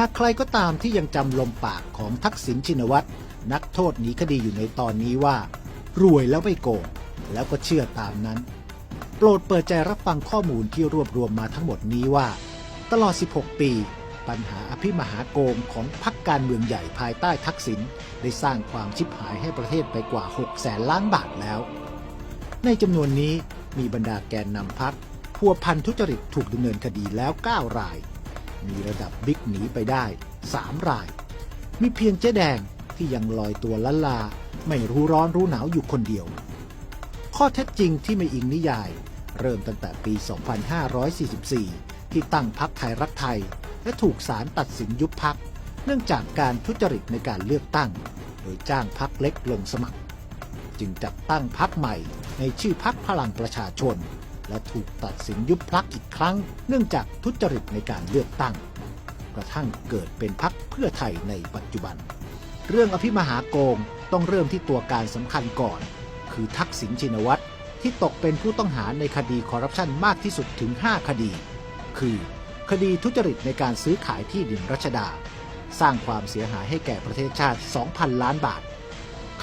หากใครก็ตามที่ยังจำลมปากของทักษิณชินวัตรนักโทษหนีคดีอยู่ในตอนนี้ว่า รวยแล้วไม่โกงแล้วก็เชื่อตามนั้น โปรดเปิดใจรับฟังข้อมูลที่รวบรวมมาทั้งหมดนี้ว่า ตลอด 16 ปี ปัญหาอภิมหาโกงของพรรคการเมืองใหญ่ภายใต้ทักษิณได้สร้างความชิบหายให้ประเทศไปกว่า 6 แสนล้านบาทแล้ว ในจำนวนนี้มีบรรดาแกนนำพรรคพัวพันทุจริตถูกดำเนินคดีแล้ว 9 ราย มีระดับบิ๊กหนีไปได้ 3 ราย มีเพียงเจ๊แดงที่ยังลอยตัวละลา ไม่รู้ร้อนรู้หนาวอยู่คนเดียว ข้อเท็จจริงที่ไม่อิงนิยาย เริ่มตั้งแต่ปี 2544 ที่ตั้งพักไทยรักไทย และถูกศาลตัดสินยุบพัก เนื่องจากการทุจริตในการเลือกตั้ง โดยจ้างพักเล็กลงสมัคร จึงจัดตั้งพักใหม่ในชื่อพักพลังประชาชน และถูกตัดสินยุบพักอีกครั้ง เนื่องจากทุจริตในการเลือกตั้ง กระทั่งเกิดเป็นพักเพื่อไทยในปัจจุบัน เรื่องอภิมหาโกงต้องเริ่มที่ตัวการสำคัญก่อน คือทักษิณชินวัตรที่ตกเป็นผู้ต้องหาในคดีคอร์รัปชันมากที่สุดถึง 5 คดี คือ คดีทุจริตในการซื้อขายที่ดินรัชดา สร้างความเสียหายให้แก่ประเทศชาติ 2,000 ล้านบาท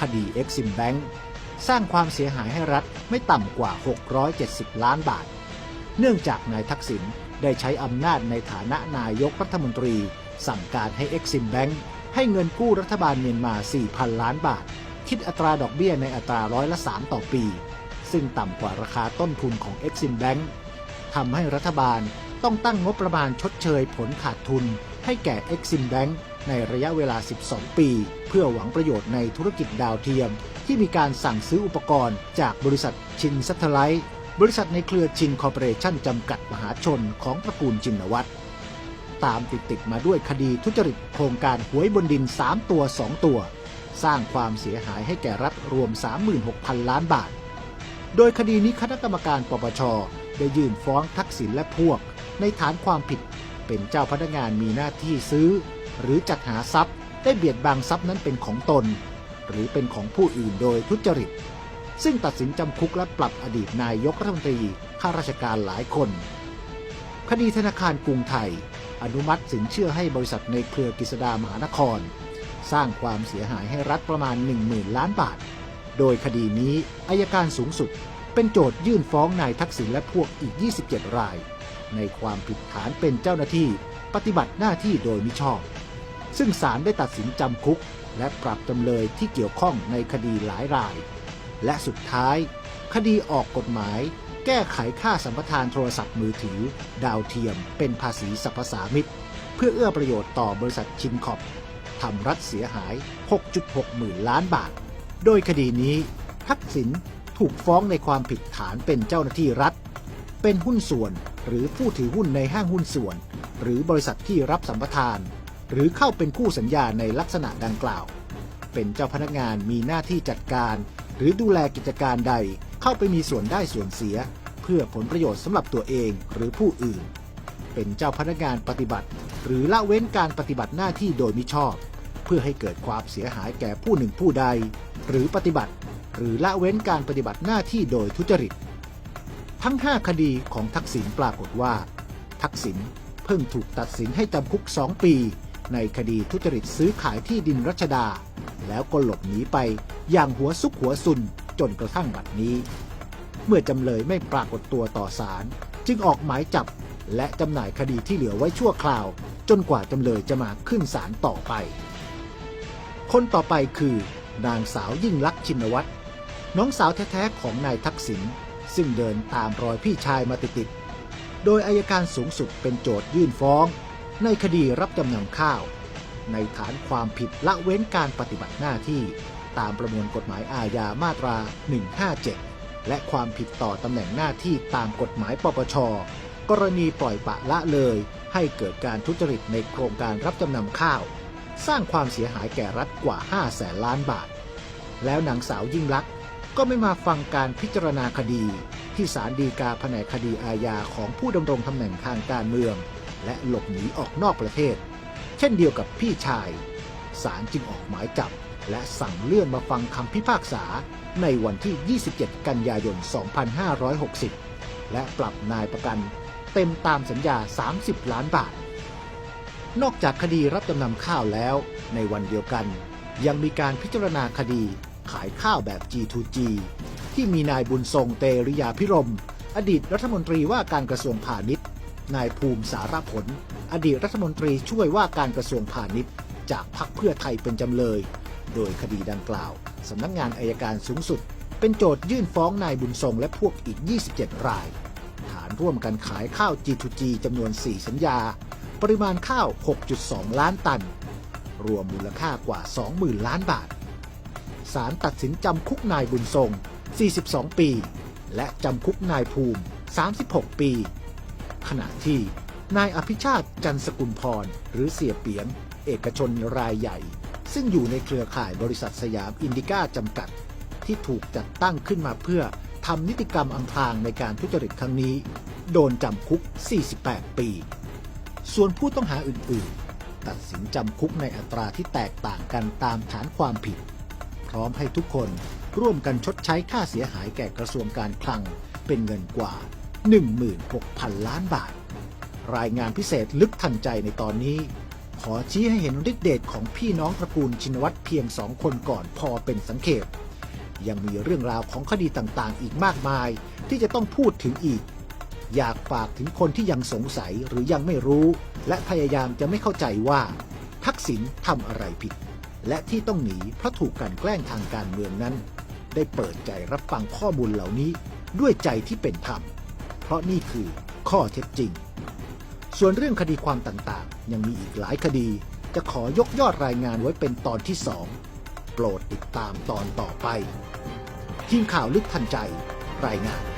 คดี Exim Bank สร้างความเสียหายให้รัฐไม่ต่ำกว่า 670 ล้านบาท เนื่องจากนายทักษิณได้ใช้อำนาจในฐานะนายกรัฐมนตรี สั่งการให้ Exim Bank ให้เงินกู้รัฐบาลเมียนมา 4,000 ล้านบาท คิดอัตราดอกเบี้ยในอัตราร้อยละ 3 ต่อปี ซึ่งต่ำกว่าราคาต้นทุนของ Exim Bank ทำให้รัฐบาลต้องตั้งงบประมาณชดเชยผลขาดทุนให้แก่ Exim Bank ในระยะเวลา 12 ปี เพื่อหวังประโยชน์ในธุรกิจดาวเทียม ที่มีการสั่งซื้ออุปกรณ์จากบริษัทชินซัตเทไลท์บริษัทในเครือชินคอร์ปอเรชั่นจำกัดมหาชนของตระกูลจินวัตรตามติดติดมาด้วยคดีทุจริตโครงการหวยบนดิน 3 ตัว 2 ตัว สร้างความเสียหายให้แก่รัฐรวม 36,000 ล้านบาท โดยคดีนี้คณะกรรมการปปช ได้ยื่นฟ้องทักษิณและพวก ในฐานความผิดเป็นเจ้าพนักงานมีหน้าที่ซื้อ หรือจัดหาทรัพย์ได้เบียดบังทรัพย์นั้นเป็นของตน หรือเป็นของผู้อื่นโดยทุจริต ซึ่งตัดสินจำคุกและปรับอดีตนายกรัฐมนตรีข้าราชการหลายคน คดีธนาคารกรุงไทย อนุมัติสินเชื่อให้บริษัทในเครือกิษดามหานคร สร้างความเสียหายให้รัฐประมาณ 10,000 ล้านบาท โดยคดีนี้อายการสูงสุดเป็นโจทยื่นฟ้องนายทักษิณและพวกอีก 27 ราย ในความผิดฐานเป็นเจ้าหน้าที่ปฏิบัติหน้าที่โดยมิชอบ ซึ่งศาลได้ตัดสินจำคุก และปรับจำเลยที่เกี่ยวข้องในคดีหลายราย และสุดท้าย คดีออกกฎหมาย แก้ไขค่าสัมปทานโทรศัพท์มือถือ ดาวเทียม เป็นภาษีสรรพสามิตเพื่อเอื้อประโยชน์ต่อบริษัทชินคอปทำรัฐเสียหาย 6.6 หมื่นล้านบาท โดยคดีนี้ ทักษิณถูกฟ้องในความผิดฐานเป็นเจ้าหน้าที่รัฐ เป็นหุ้นส่วนหรือผู้ถือหุ้นในห้างหุ้นส่วน หรือบริษัทที่รับสัมปทาน หรือเข้าเป็นคู่สัญญาในลักษณะดังกล่าว เป็นเจ้าพนักงานมีหน้าที่จัดการ หรือดูแลกิจการใดเข้าไปมีส่วนได้ส่วนเสีย เพื่อผลประโยชน์สำหรับตัวเองหรือผู้อื่น เป็นเจ้าพนักงานปฏิบัติ หรือละเว้นการปฏิบัติหน้าที่โดยมิชอบ เพื่อให้เกิดความเสียหายแก่ผู้หนึ่งผู้ใด หรือปฏิบัติ หรือละเว้นการปฏิบัติหน้าที่โดยทุจริต ทั้ง 5 คดีของทักษิณปรากฏว่า ทักษิณเพิ่งถูกตัดสินให้จำคุก 2 ปี ในคดีทุจริตซื้อขายที่ดินรัชดา แล้วก็หลบหนีไปอย่างหัวซุกหัวซุนจนกระทั่งบัดนี้ เมื่อจำเลยไม่ปรากฏตัวต่อศาลจึงออกหมายจับและจำหน่ายคดีที่เหลือไว้ชั่วคราว จนกว่าจำเลยจะมาขึ้นศาลต่อไป คนต่อไปคือ นางสาวยิ่งลักษณ์ชินวัตรน้องสาวแท้ๆของนายทักษิณซึ่งเดินตามรอยพี่ชายมาติดๆโดยอายการสูงสุดเป็นโจทยื่นฟ้อง ในคดีรับจำนำข้าว ในฐานความผิดละเว้นการปฏิบัติหน้าที่ ตามประมวลกฎหมายอาญามาตรา 157 และความผิดต่อตำแหน่งหน้าที่ตามกฎหมายปปช กรณีปล่อยปะละเลย ให้เกิดการทุจริตในโครงการรับจำนำข้าว สร้างความเสียหายแก่รัฐกว่า 5 แสนล้านบาท แล้วนางสาวยิ่งลักษณ์ก็ไม่มาฟังการพิจารณาคดี ที่ศาลฎีกาแผนกคดีอาญาของผู้ดำรงตำแหน่งทางการเมือง และหลบหนีออกนอกประเทศ เช่นเดียวกับพี่ชายศาลจึงออกหมายจับ และสั่งเลื่อนมาฟังคำพิพากษาในวันที่ 27 กันยายน 2560 และปรับนายประกันเต็มตามสัญญา 30 ล้านบาท นอกจากคดีรับจำนำข้าวแล้ว ในวันเดียวกัน ยังมีการพิจารณาคดีขายข้าวแบบ G2G ที่มีนายบุญทรงเตริยาพิรม อดีตรัฐมนตรีว่าการกระทรวงพาณิชย์ นายภูมิสารผล อดีตรัฐมนตรีช่วยว่าการกระทรวงพาณิชย์ จากพรรคเพื่อไทยเป็นจำเลย โดยคดีดังกล่าวสำนักงานอายการสูงสุด เป็นโจทยื่นฟ้องนายบุญทรงและพวกอีก 27 ราย ฐานร่วมกันขายข้าว G2G จำนวน 4 สัญญา ปริมาณข้าว 6.2 ล้านตัน รวมมูลค่ากว่า 20,000 ล้านบาทศาลตัดสินจำคุกนายบุญทรง 42 ปี และจำคุกนายภูมิ 36 ปี ขณะที่นายอภิชาติจันสกุลพร หรือเสียเปียง เอกชนรายใหญ่ ซึ่งอยู่ในเครือข่ายบริษัทสยามอินดิก้าจำกัด ที่ถูกจัดตั้งขึ้นมาเพื่อทำนิติกรรมอำพรางในการทุจริตครั้งนี้ โดนจำคุก 48 ปี ส่วนผู้ต้องหาอื่น ๆ ตัดสินจำคุกในอัตราที่แตกต่างกันตามฐานความผิด พร้อมให้ทุกคนร่วมกันชดใช้ค่าเสียหายแก่กระทรวงการคลังเป็นเงินกว่า 16,000 ล้านบาท รายงานพิเศษลึกทันใจในตอนนี้ ขอชี้ให้เห็นฤทธิเดชของพี่น้องตระกูลชินวัตรเพียงสองคนก่อนพอเป็นสังเขปยังมีเรื่องราวของคดีต่างๆ อีกมากมาย ที่จะต้องพูดถึงอีก อยากฝากถึงคนที่ยังสงสัยหรือยังไม่รู้ และพยายามจะไม่เข้าใจว่า ทักษิณทำอะไรผิด และที่ต้องหนีเพราะถูกกันแกล้งทางการเมืองนั้น ได้เปิดใจรับฟังข้อมูลเหล่านี้ด้วยใจที่เป็นธรรม เพราะนี่คือข้อเท็จจริง ส่วนเรื่องคดีความต่างๆ ยังมีอีกหลายคดีจะขอยกยอดรายงานไว้เป็นตอนที่สองโปรดติดตามตอนต่อไป ทีมข่าวลึกทันใจรายงาน